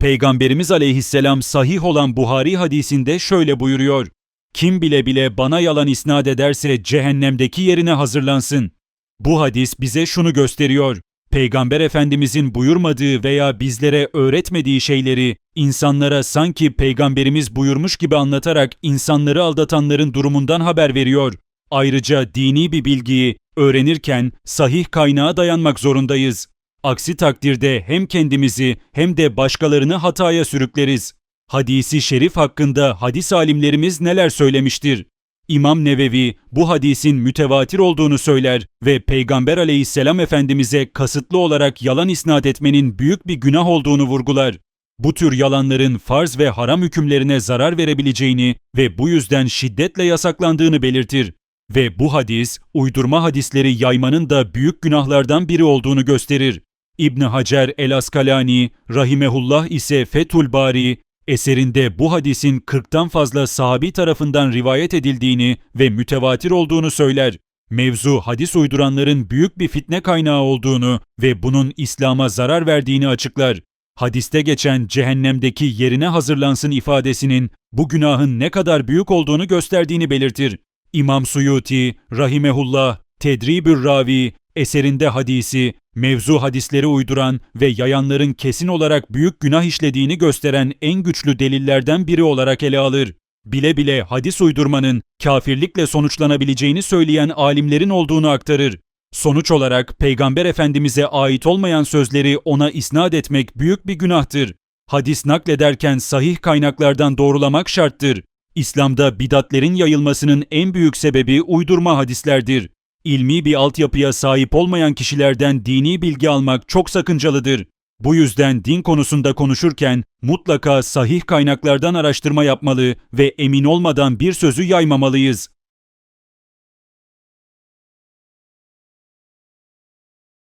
Peygamberimiz aleyhisselam sahih olan Buhari hadisinde şöyle buyuruyor. Kim bile bile bana yalan isnat ederse cehennemdeki yerine hazırlansın. Bu hadis bize şunu gösteriyor. Peygamber Efendimizin buyurmadığı veya bizlere öğretmediği şeyleri insanlara sanki peygamberimiz buyurmuş gibi anlatarak insanları aldatanların durumundan haber veriyor. Ayrıca dini bir bilgiyi öğrenirken sahih kaynağa dayanmak zorundayız. Aksi takdirde hem kendimizi hem de başkalarını hataya sürükleriz. Hadisi şerif hakkında hadis alimlerimiz neler söylemiştir? İmam Nevevi bu hadisin mütevatir olduğunu söyler ve Peygamber aleyhisselam efendimize kasıtlı olarak yalan isnat etmenin büyük bir günah olduğunu vurgular. Bu tür yalanların farz ve haram hükümlerine zarar verebileceğini ve bu yüzden şiddetle yasaklandığını belirtir. Ve bu hadis, uydurma hadisleri yaymanın da büyük günahlardan biri olduğunu gösterir. İbn Hacer el-Askalani, rahimehullah ise Fethül Bari, eserinde bu hadisin 40'tan fazla sahabi tarafından rivayet edildiğini ve mütevatir olduğunu söyler. Mevzu hadis uyduranların büyük bir fitne kaynağı olduğunu ve bunun İslam'a zarar verdiğini açıklar. Hadiste geçen cehennemdeki yerine hazırlansın ifadesinin bu günahın ne kadar büyük olduğunu gösterdiğini belirtir. İmam Suyuti, Rahimehullah, Tedribür Ravi, eserinde hadisi, mevzu hadisleri uyduran ve yayanların kesin olarak büyük günah işlediğini gösteren en güçlü delillerden biri olarak ele alır. Bile bile hadis uydurmanın kafirlikle sonuçlanabileceğini söyleyen alimlerin olduğunu aktarır. Sonuç olarak Peygamber Efendimiz'e ait olmayan sözleri ona isnat etmek büyük bir günahtır. Hadis naklederken sahih kaynaklardan doğrulamak şarttır. İslam'da bidatlerin yayılmasının en büyük sebebi uydurma hadislerdir. İlmi bir altyapıya sahip olmayan kişilerden dini bilgi almak çok sakıncalıdır. Bu yüzden din konusunda konuşurken mutlaka sahih kaynaklardan araştırma yapmalı ve emin olmadan bir sözü yaymamalıyız.